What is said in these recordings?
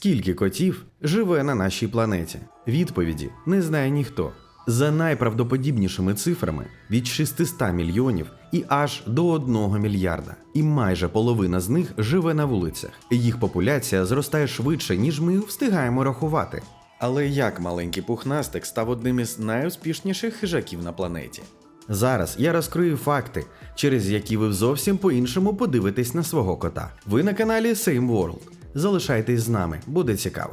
Скільки котів живе на нашій планеті? Відповіді не знає ніхто. За найправдоподібнішими цифрами від 600 мільйонів і аж до 1 мільярда. І майже половина з них живе на вулицях. Їх популяція зростає швидше, ніж ми встигаємо рахувати. Але як маленький пухнастик став одним із найуспішніших хижаків на планеті? Зараз я розкрию факти, через які ви зовсім по-іншому подивитесь на свого кота. Ви на каналі Same World. Залишайтесь з нами, буде цікаво.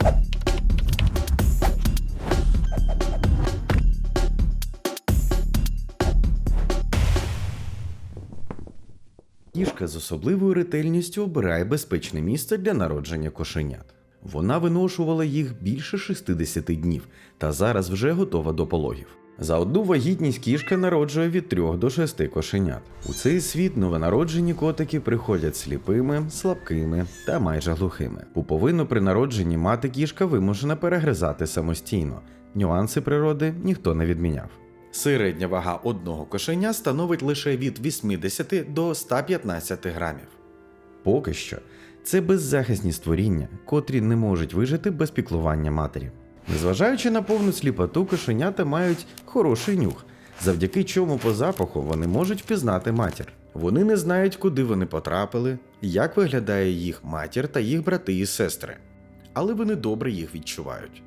Кішка з особливою ретельністю обирає безпечне місце для народження кошенят. Вона виношувала їх більше 60 днів та зараз вже готова до пологів. За одну вагітність кішка народжує від 3 до 6 кошенят. У цей світ новонароджені котики приходять сліпими, слабкими та майже глухими. Пуповину при народженні мати кішка вимушена перегризати самостійно. Нюанси природи ніхто не відміняв. Середня вага одного кошеня становить лише від 80 до 115 грамів. Поки що це беззахисні створіння, котрі не можуть вижити без піклування матері. Незважаючи на повну сліпоту, кошенята мають хороший нюх, завдяки чому по запаху вони можуть впізнати матір. Вони не знають, куди вони потрапили, як виглядає їх матір та їх брати і сестри, але вони добре їх відчувають.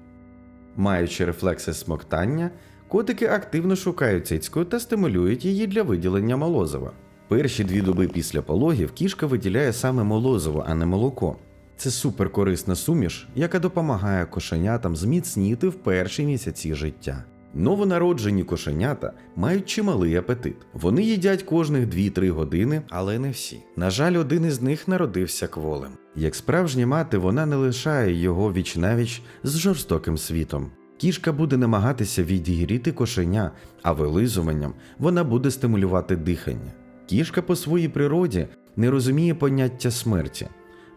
Маючи рефлекси смоктання, котики активно шукають цицьку та стимулюють її для виділення молозива. Перші дві доби після пологів кішка виділяє саме молозиво, а не молоко. Це суперкорисна суміш, яка допомагає кошенятам зміцніти в перші місяці життя. Новонароджені кошенята мають чималий апетит. Вони їдять кожних 2-3 години, але не всі. На жаль, один із них народився кволем. Як справжня мати, вона не лишає його вічнавіч з жорстоким світом. Кішка буде намагатися відігріти кошеня, а вилизуванням вона буде стимулювати дихання. Кішка по своїй природі не розуміє поняття смерті.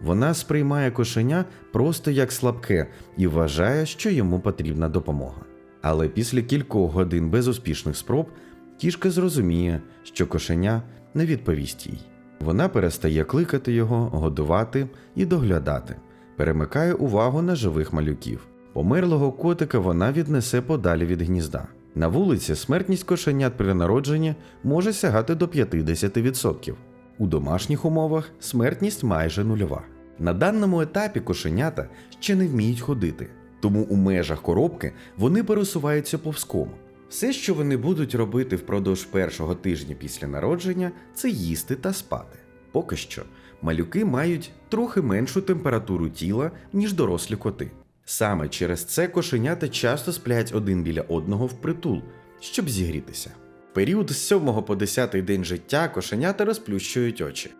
Вона сприймає кошеня просто як слабке і вважає, що йому потрібна допомога. Але після кількох годин безуспішних спроб кішка зрозуміє, що кошеня не відповість їй. Вона перестає кликати його, годувати і доглядати, перемикає увагу на живих малюків. Померлого котика вона віднесе подалі від гнізда. На вулиці смертність кошенят при народженні може сягати до 50%. У домашніх умовах смертність майже нульова. На даному етапі кошенята ще не вміють ходити, тому у межах коробки вони пересуваються повзком. Все, що вони будуть робити впродовж першого тижня після народження, це їсти та спати. Поки що малюки мають трохи меншу температуру тіла, ніж дорослі коти. Саме через це кошенята часто сплять один біля одного впритул, щоб зігрітися. В період з 7 по 10 день життя кошенята розплющують очі.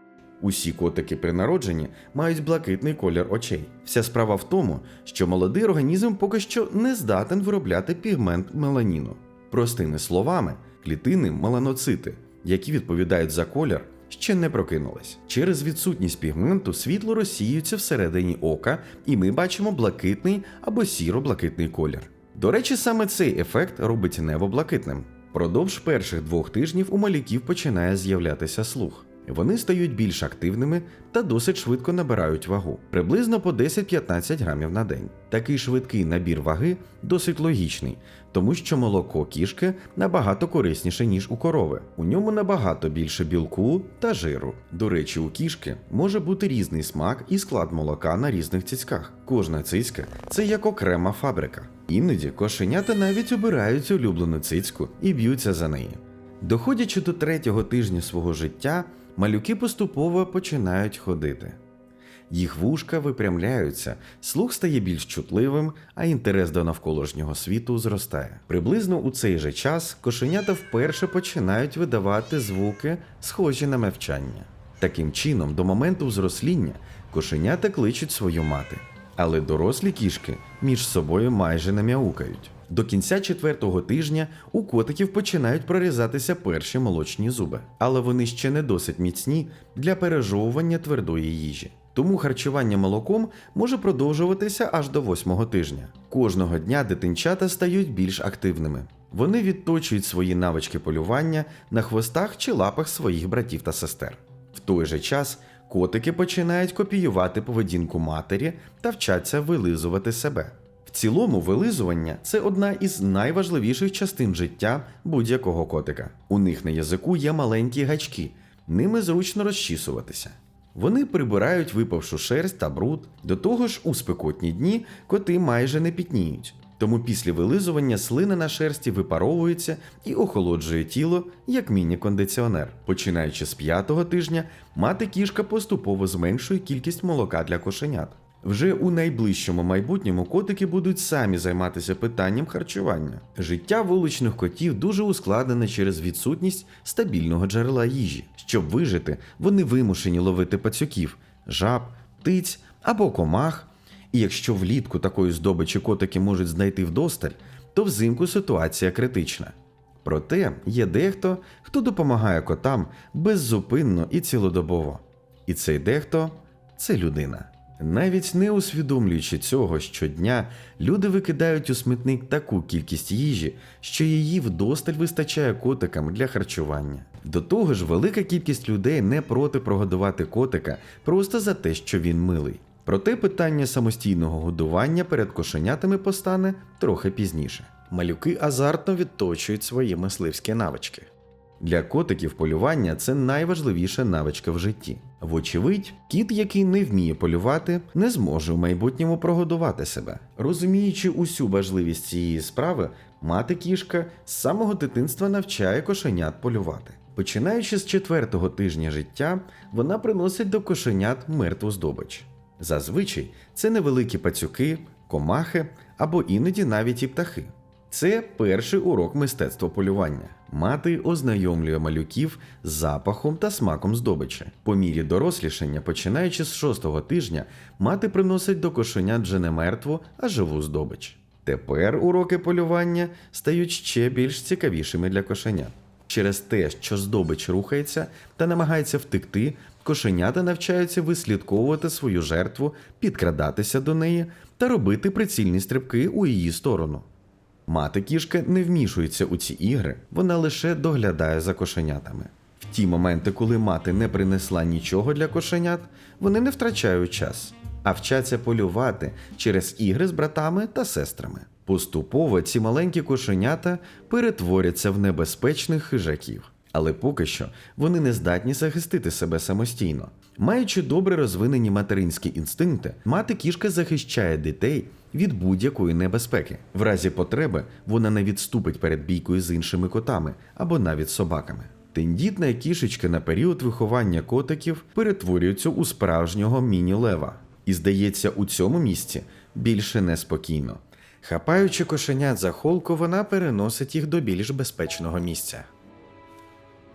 Усі котики при народженні мають блакитний колір очей. Вся справа в тому, що молодий організм поки що не здатен виробляти пігмент меланіну. Простими словами, клітини меланоцити, які відповідають за колір, ще не прокинулись. Через відсутність пігменту світло розсіюється всередині ока, і ми бачимо блакитний або сіро-блакитний колір. До речі, саме цей ефект робить небо блакитним. Продовж перших двох тижнів у малюків починає з'являтися слух. Вони стають більш активними та досить швидко набирають вагу, приблизно по 10-15 грамів на день. Такий швидкий набір ваги досить логічний, тому що молоко кішки набагато корисніше, ніж у корови. У ньому набагато більше білку та жиру. До речі, у кішки може бути різний смак і склад молока на різних цицьках. Кожна цицька це як окрема фабрика. Іноді кошенята навіть обирають улюблену цицьку і б'ються за неї. Доходячи до третього тижня свого життя, малюки поступово починають ходити. Їх вушка випрямляються, слух стає більш чутливим, а інтерес до навколишнього світу зростає. Приблизно у цей же час кошенята вперше починають видавати звуки, схожі на мовчання. Таким чином, до моменту взросління кошенята кличуть свою мати, але дорослі кішки між собою майже не мяукають. До кінця четвертого тижня у котиків починають прорізатися перші молочні зуби, але вони ще не досить міцні для пережовування твердої їжі. Тому харчування молоком може продовжуватися аж до восьмого тижня. Кожного дня дитинчата стають більш активними. Вони відточують свої навички полювання на хвостах чи лапах своїх братів та сестер. В той же час Котики починають копіювати поведінку матері та вчаться вилизувати себе. Цілому, вилизування це одна із найважливіших частин життя будь-якого котика. У них на язику є маленькі гачки, ними зручно розчісуватися. Вони прибирають випавшу шерсть та бруд. До того ж, у спекотні дні коти майже не пітніють. Тому після вилизування слина на шерсті випаровується і охолоджує тіло як міні-кондиціонер. Починаючи з п'ятого тижня, мати кішка поступово зменшує кількість молока для кошенят. Вже у найближчому майбутньому котики будуть самі займатися питанням харчування. Життя вуличних котів дуже ускладнене через відсутність стабільного джерела їжі. Щоб вижити, вони вимушені ловити пацюків, жаб, птиць або комах. І якщо влітку такої здобичі котики можуть знайти вдосталь, то взимку ситуація критична. Проте є дехто, хто допомагає котам беззупинно і цілодобово. І цей дехто це людина. Навіть не усвідомлюючи цього щодня, люди викидають у смітник таку кількість їжі, що її вдосталь вистачає котикам для харчування. До того ж, велика кількість людей не проти прогодувати котика просто за те, що він милий. Проте питання самостійного годування перед кошенятами постане трохи пізніше. Малюки азартно відточують свої мисливські навички. Для котиків полювання це найважливіша навичка в житті. Вочевидь, кіт, який не вміє полювати, не зможе в майбутньому прогодувати себе. Розуміючи усю важливість цієї справи, мати кішка з самого дитинства навчає кошенят полювати. Починаючи з четвертого тижня життя, вона приносить до кошенят мертву здобич. Зазвичай це невеликі пацюки, комахи або іноді навіть і птахи. Це перший урок мистецтва полювання. Мати ознайомлює малюків з запахом та смаком здобичі. По мірі дорослішання, починаючи з шостого тижня, мати приносить до кошенят вже не мертву, а живу здобич. Тепер уроки полювання стають ще більш цікавішими для кошенят. Через те, що здобич рухається та намагається втекти, кошенята навчаються вислідковувати свою жертву, підкрадатися до неї та робити прицільні стрибки у її сторону. Мати кішка не вмішується у ці ігри, вона лише доглядає за кошенятами. В ті моменти, коли мати не принесла нічого для кошенят, вони не втрачають час, а вчаться полювати через ігри з братами та сестрами. Поступово ці маленькі кошенята перетворяться в небезпечних хижаків, але поки що вони не здатні захистити себе самостійно. Маючи добре розвинені материнські інстинкти, мати кішка захищає дітей від будь-якої небезпеки. В разі потреби вона не відступить перед бійкою з іншими котами або навіть собаками. Тендітна кішечка на період виховання котиків перетворюється у справжнього міні-лева. І здається, у цьому місці більше неспокійно. Хапаючи кошенят за холку, вона переносить їх до більш безпечного місця.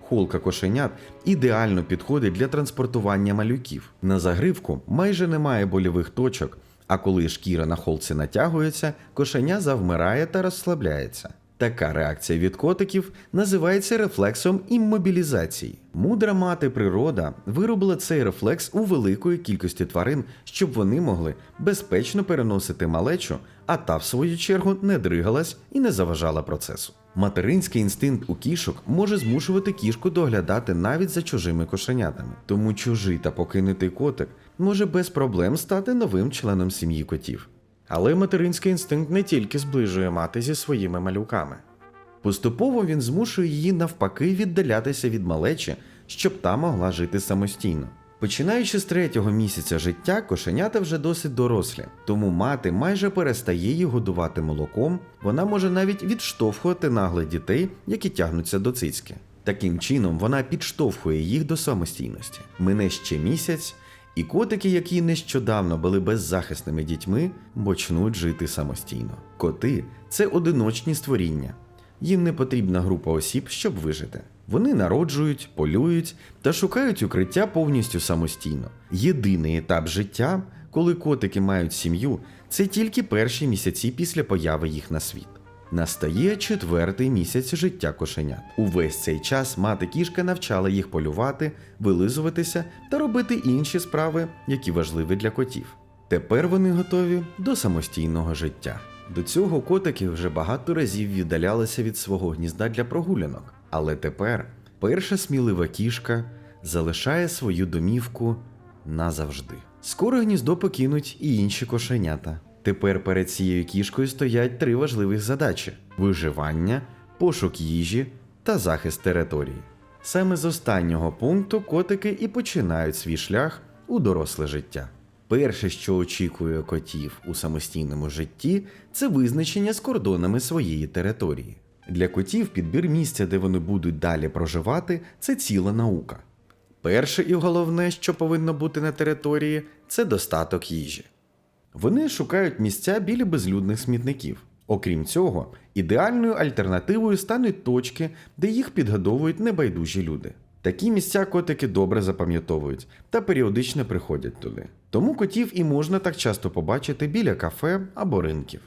Холка кошенят ідеально підходить для транспортування малюків. На загривку майже немає больових точок, а коли шкіра на холці натягується, кошеня завмирає та розслабляється. Така реакція від котиків називається рефлексом іммобілізації. Мудра мати природа виробила цей рефлекс у великої кількості тварин, щоб вони могли безпечно переносити малечу, а та, в свою чергу, не дригалась і не заважала процесу. Материнський інстинкт у кішок може змушувати кішку доглядати навіть за чужими кошенятами, тому чужий та покинутий котик може без проблем стати новим членом сім'ї котів. Але материнський інстинкт не тільки зближує мати зі своїми малюками. Поступово він змушує її навпаки віддалятися від малечі, щоб та могла жити самостійно. Починаючи з третього місяця життя, кошенята вже досить дорослі, тому мати майже перестає їх годувати молоком, вона може навіть відштовхувати наглих дітей, які тягнуться до цицьки. Таким чином, вона підштовхує їх до самостійності. Мине ще місяць, і котики, які нещодавно були беззахисними дітьми, почнуть жити самостійно. Коти це одиночні створіння. Їм не потрібна група осіб, щоб вижити. Вони народжують, полюють та шукають укриття повністю самостійно. Єдиний етап життя, коли котики мають сім'ю, це тільки перші місяці після появи їх на світ. Настає четвертий місяць життя кошенят. Увесь цей час мати кішка навчала їх полювати, вилизуватися та робити інші справи, які важливі для котів. Тепер вони готові до самостійного життя. До цього котики вже багато разів віддалялися від свого гнізда для прогулянок. Але тепер перша смілива кішка залишає свою домівку назавжди. Скоро гніздо покинуть і інші кошенята. Тепер перед цією кішкою стоять три важливих задачі: виживання, пошук їжі та захист території. Саме з останнього пункту котики і починають свій шлях у доросле життя. Перше, що очікує котів у самостійному житті, це визначення з кордонами своєї території. Для котів підбір місця, де вони будуть далі проживати, це ціла наука. Перше і головне, що повинно бути на території, це достаток їжі. Вони шукають місця біля безлюдних смітників. Окрім цього, ідеальною альтернативою стануть точки, де їх підгодовують небайдужі люди. Такі місця котики добре запам'ятовують та періодично приходять туди. Тому котів і можна так часто побачити біля кафе або ринків.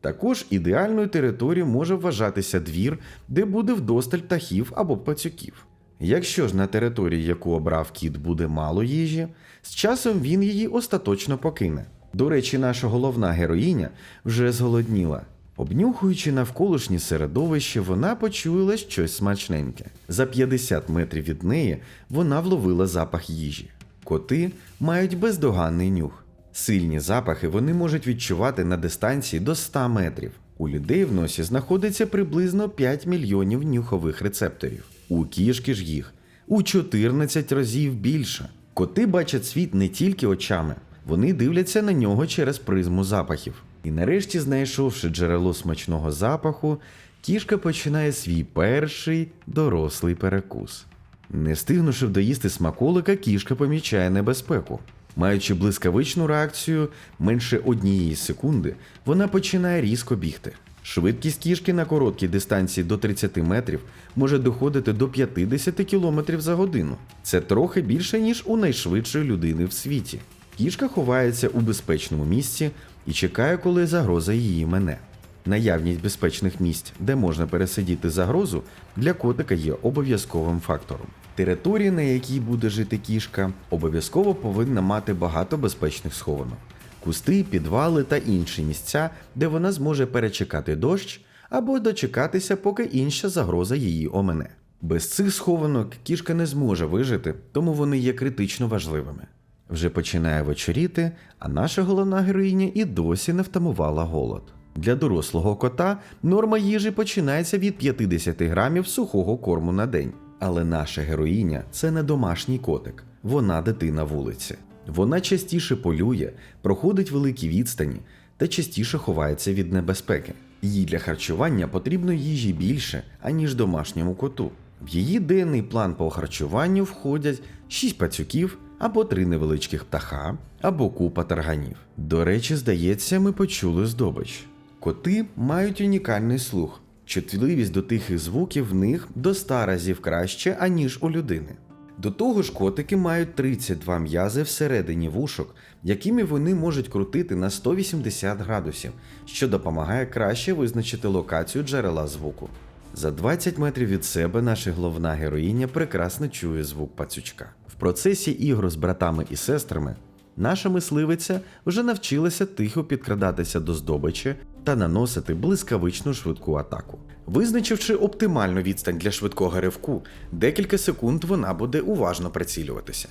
Також ідеальною територією може вважатися двір, де буде вдосталь птахів або пацюків. Якщо ж на території, яку обрав кіт, буде мало їжі, з часом він її остаточно покине. До речі, наша головна героїня вже зголодніла. Обнюхуючи навколишнє середовище, вона почула щось смачненьке. За 50 метрів від неї вона вловила запах їжі. Коти мають бездоганний нюх. Сильні запахи вони можуть відчувати на дистанції до 100 метрів. У людей в носі знаходиться приблизно 5 мільйонів нюхових рецепторів. У кішки ж їх у 14 разів більше. Коти бачать світ не тільки очами, вони дивляться на нього через призму запахів. І нарешті, знайшовши джерело смачного запаху, кішка починає свій перший дорослий перекус. Не встигнувши доїсти смаколика, кішка помічає небезпеку. Маючи блискавичну реакцію менше однієї секунди, вона починає різко бігти. Швидкість кішки на короткій дистанції до 30 метрів може доходити до 50 км за годину. Це трохи більше, ніж у найшвидшої людини в світі. Кішка ховається у безпечному місці і чекає, коли загроза її мене. Наявність безпечних місць, де можна пересидіти загрозу, для котика є обов'язковим фактором. Територія, на якій буде жити кішка, обов'язково повинна мати багато безпечних схованок. Кусти, підвали та інші місця, де вона зможе перечекати дощ або дочекатися, поки інша загроза її омене. Без цих схованок кішка не зможе вижити, тому вони є критично важливими. Вже починає вечоріти, а наша головна героїня і досі не втамувала голод. Для дорослого кота норма їжі починається від 50 грамів сухого корму на день. Але наша героїня це не домашній котик, вона дитина вулиці. Вона частіше полює, проходить великі відстані та частіше ховається від небезпеки. Їй для харчування потрібно їжі більше, аніж домашньому коту. В її денний план по харчуванню входять 6 пацюків або 3 невеличких птаха, або купа тарганів. До речі, здається, ми почули здобич. Коти мають унікальний слух. Чутливість до тихих звуків в них до 100 разів краще, аніж у людини. До того ж, котики мають 32 м'язи всередині вушок, якими вони можуть крутити на 180 градусів, що допомагає краще визначити локацію джерела звуку. За 20 метрів від себе наша головна героїня прекрасно чує звук пацючка. В процесі ігор з братами і сестрами наша мисливиця вже навчилася тихо підкрадатися до здобичі та наносити блискавичну швидку атаку. Визначивши оптимальну відстань для швидкого ривку, декілька секунд вона буде уважно прицілюватися.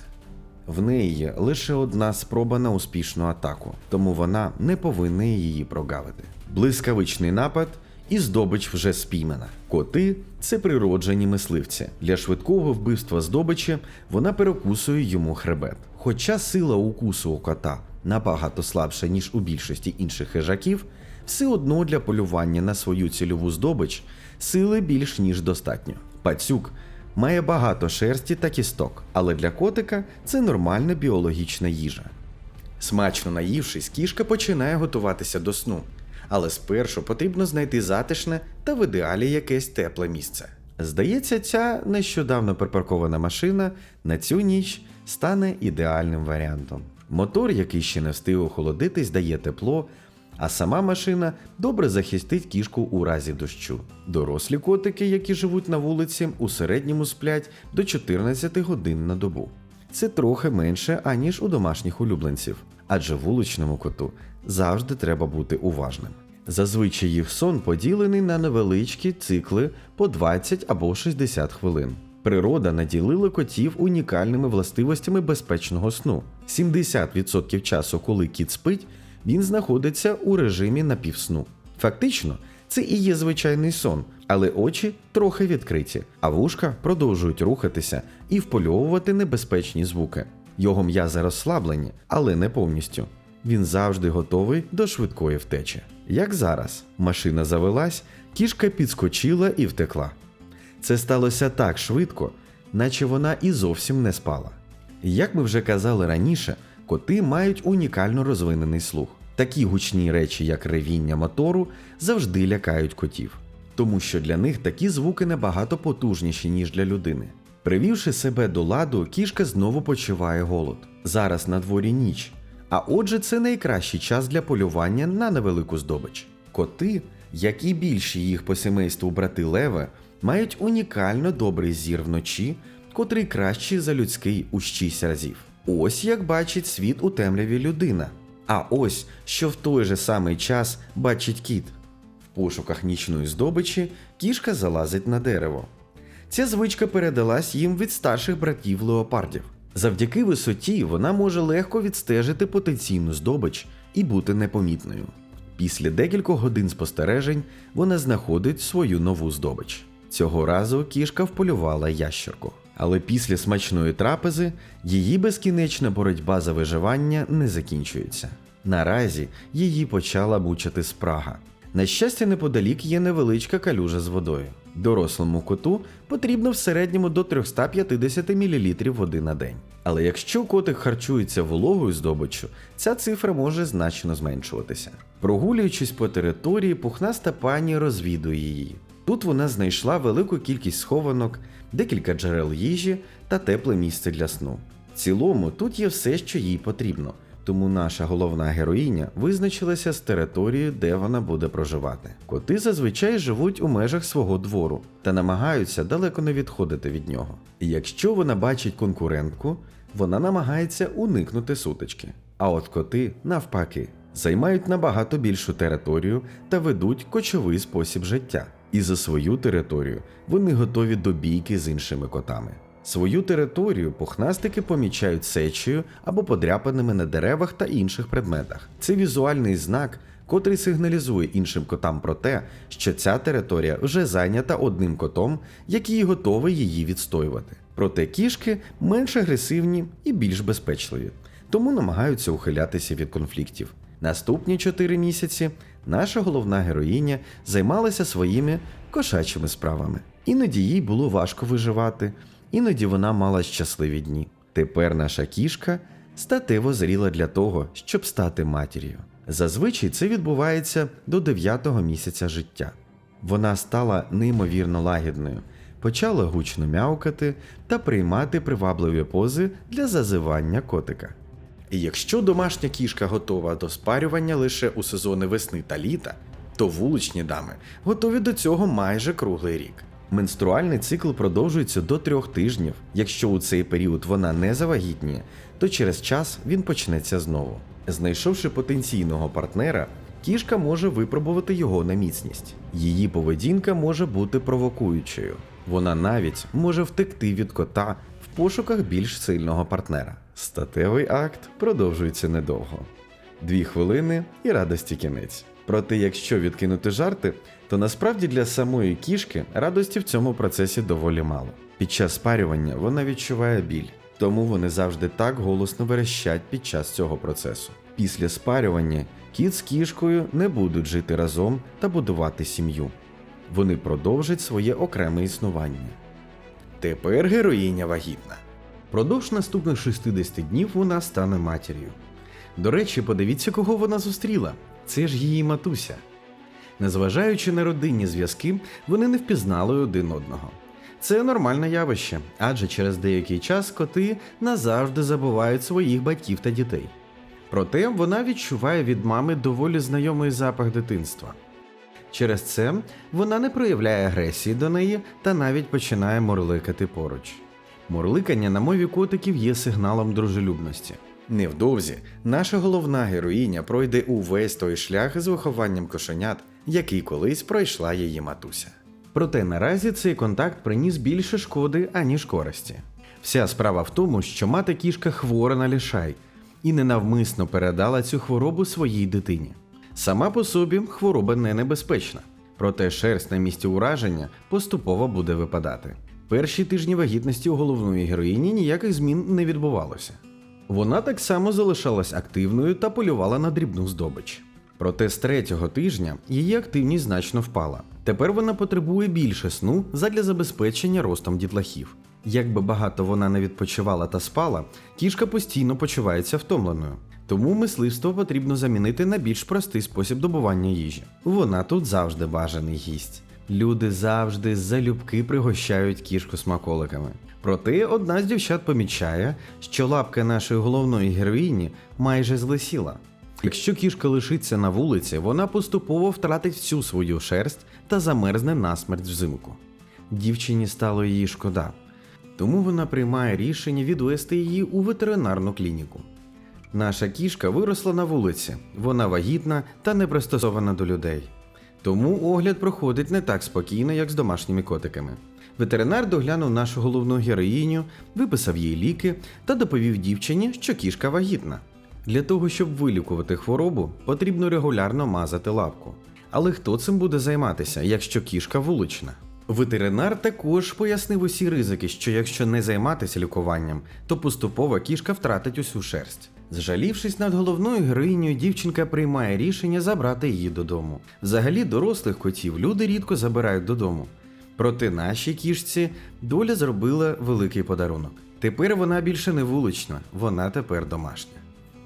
В неї є лише одна спроба на успішну атаку, тому вона не повинна її прогавити. Блискавичний напад і здобич вже спіймана. Коти це природжені мисливці. Для швидкого вбивства здобичі вона перекусує йому хребет. Хоча сила укусу у кота набагато слабша, ніж у більшості інших хижаків, все одно для полювання на свою цільову здобич сили більш ніж достатньо. Пацюк має багато шерсті та кісток, але для котика це нормальна біологічна їжа. Смачно наївшись, кішка починає готуватися до сну, але спершу потрібно знайти затишне та в ідеалі якесь тепле місце. Здається, ця нещодавно припаркована машина на цю ніч стане ідеальним варіантом. Мотор, який ще не встиг охолодитись, дає тепло, а сама машина добре захистить кішку у разі дощу. Дорослі котики, які живуть на вулиці, у середньому сплять до 14 годин на добу. Це трохи менше, аніж у домашніх улюбленців, адже вуличному коту завжди треба бути уважним. Зазвичай їх сон поділений на невеличкі цикли по 20 або 60 хвилин. Природа наділила котів унікальними властивостями безпечного сну. 70% часу, коли кіт спить, він знаходиться у режимі напівсну. Фактично, це і є звичайний сон, але очі трохи відкриті, а вушка продовжують рухатися і впольовувати небезпечні звуки. Його м'язи розслаблені, але не повністю. Він завжди готовий до швидкої втечі. Як зараз, машина завелась, кішка підскочила і втекла. Це сталося так швидко, наче вона і зовсім не спала. Як ми вже казали раніше, коти мають унікально розвинений слух. Такі гучні речі, як ревіння мотору, завжди лякають котів, тому що для них такі звуки набагато потужніші, ніж для людини. Привівши себе до ладу, кішка знову почуває голод. Зараз на дворі ніч, а отже, це найкращий час для полювання на невелику здобич. Коти, як і більші їх по сімейству брати леви, мають унікально добрий зір вночі, котрий кращий за людський у 6 разів. Ось як бачить світ у темряві людина. А ось що в той же самий час бачить кіт. В пошуках нічної здобичі кішка залазить на дерево. Ця звичка передалась їм від старших братів леопардів. Завдяки висоті вона може легко відстежити потенційну здобич і бути непомітною. Після декількох годин спостережень вона знаходить свою нову здобич. Цього разу кішка вполювала ящерку. Але після смачної трапези її безкінечна боротьба за виживання не закінчується. Наразі її почала мучити спрага. На щастя, неподалік є невеличка калюжа з водою. Дорослому коту потрібно в середньому до 350 мл води на день. Але якщо котик харчується вологою здобиччю, ця цифра може значно зменшуватися. Прогулюючись по території, пухнаста пані розвідує її. Тут вона знайшла велику кількість схованок, декілька джерел їжі та тепле місце для сну. В цілому тут є все, що їй потрібно, тому наша головна героїня визначилася з територією, де вона буде проживати. Коти зазвичай живуть у межах свого двору та намагаються далеко не відходити від нього. І якщо вона бачить конкурентку, вона намагається уникнути сутички. А от коти, навпаки, займають набагато більшу територію та ведуть кочовий спосіб життя. І за свою територію вони готові до бійки з іншими котами. Свою територію пухнастики помічають сечею або подряпаними на деревах та інших предметах. Це візуальний знак, котрий сигналізує іншим котам про те, що ця територія вже зайнята одним котом, який готовий її відстоювати. Проте кішки менш агресивні і більш безпечливі, тому намагаються ухилятися від конфліктів. Наступні 4 місяці наша головна героїня займалася своїми кошачими справами. Іноді їй було важко виживати, іноді вона мала щасливі дні. Тепер наша кішка статево зріла для того, щоб стати матір'ю. Зазвичай це відбувається до 9-го місяця життя. Вона стала неймовірно лагідною, почала гучно м'явкати та приймати привабливі пози для зазивання котика. І якщо домашня кішка готова до спарювання лише у сезони весни та літа, то вуличні дами готові до цього майже круглий рік. Менструальний цикл продовжується до трьох тижнів. Якщо у цей період вона не завагітніє, то через час він почнеться знову. Знайшовши потенційного партнера, кішка може випробувати його на міцність. Її поведінка може бути провокуючою. Вона навіть може втекти від кота в пошуках більш сильного партнера. Статевий акт продовжується недовго. Дві хвилини і радості кінець. Проте, якщо відкинути жарти, то насправді для самої кішки радості в цьому процесі доволі мало. Під час спарювання вона відчуває біль, тому вони завжди так голосно верещать під час цього процесу. Після спарювання кіт з кішкою не будуть жити разом та будувати сім'ю. Вони продовжать своє окреме існування. Тепер героїня вагітна. Продовж наступних 60 днів вона стане матір'ю. До речі, подивіться, кого вона зустріла. Це ж її матуся. Незважаючи на родинні зв'язки, вони не впізнали один одного. Це нормальне явище, адже через деякий час коти назавжди забувають своїх батьків та дітей. Проте вона відчуває від мами доволі знайомий запах дитинства. Через це вона не проявляє агресії до неї та навіть починає морликати поруч. Морликання на мові котиків є сигналом дружелюбності. Невдовзі наша головна героїня пройде увесь той шлях з вихованням кошенят, який колись пройшла її матуся. Проте наразі цей контакт приніс більше шкоди, аніж користі. Вся справа в тому, що мати кішка хвора на лішай і ненавмисно передала цю хворобу своїй дитині. Сама по собі хвороба не небезпечна, проте шерсть на місці ураження поступово буде випадати. Перші тижні вагітності у головної героїні ніяких змін не відбувалося. Вона так само залишалась активною та полювала на дрібну здобич. Проте з третього тижня її активність значно впала. Тепер вона потребує більше сну задля забезпечення ростом дітлахів. Якби багато вона не відпочивала та спала, кішка постійно почувається втомленою. Тому мисливство потрібно замінити на більш простий спосіб добування їжі. Вона тут завжди бажаний гість. Люди завжди залюбки пригощають кішку смаколиками. Проте одна з дівчат помічає, що лапка нашої головної героїні майже злисіла. Якщо кішка лишиться на вулиці, вона поступово втратить всю свою шерсть та замерзне насмерть взимку. Дівчині стало її шкода, тому вона приймає рішення відвести її у ветеринарну клініку. Наша кішка виросла на вулиці, вона вагітна та не пристосована до людей. Тому огляд проходить не так спокійно, як з домашніми котиками. Ветеринар доглянув нашу головну героїню, виписав їй ліки та доповів дівчині, що кішка вагітна. Для того, щоб вилікувати хворобу, потрібно регулярно мазати лапку. Але хто цим буде займатися, якщо кішка вулична? Ветеринар також пояснив усі ризики, що якщо не займатися лікуванням, то поступово кішка втратить усю шерсть. Зжалівшись над головною героїнею, дівчинка приймає рішення забрати її додому. Взагалі, дорослих котів люди рідко забирають додому. Проте нашій кішці доля зробила великий подарунок. Тепер вона більше не вулична, вона тепер домашня.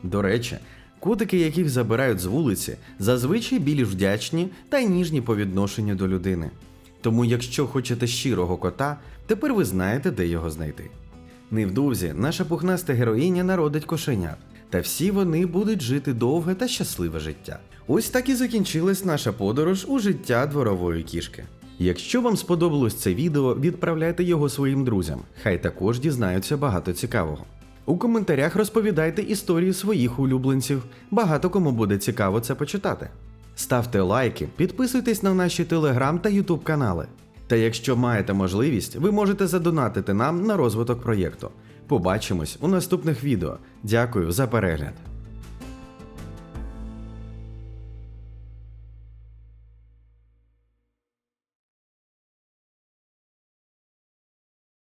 До речі, котики, яких забирають з вулиці, зазвичай більш вдячні та ніжні по відношенню до людини. Тому, якщо хочете щирого кота, тепер ви знаєте, де його знайти. Невдовзі наша пухнаста героїня народить кошенят, та всі вони будуть жити довге та щасливе життя. Ось так і закінчилась наша подорож у життя дворової кішки. Якщо вам сподобалось це відео, відправляйте його своїм друзям, хай також дізнаються багато цікавого. У коментарях розповідайте історії своїх улюбленців, багато кому буде цікаво це почитати. Ставте лайки, підписуйтесь на наші телеграм та ютуб канали. Та якщо маєте можливість, ви можете задонатити нам на розвиток проєкту. Побачимось у наступних відео. Дякую за перегляд.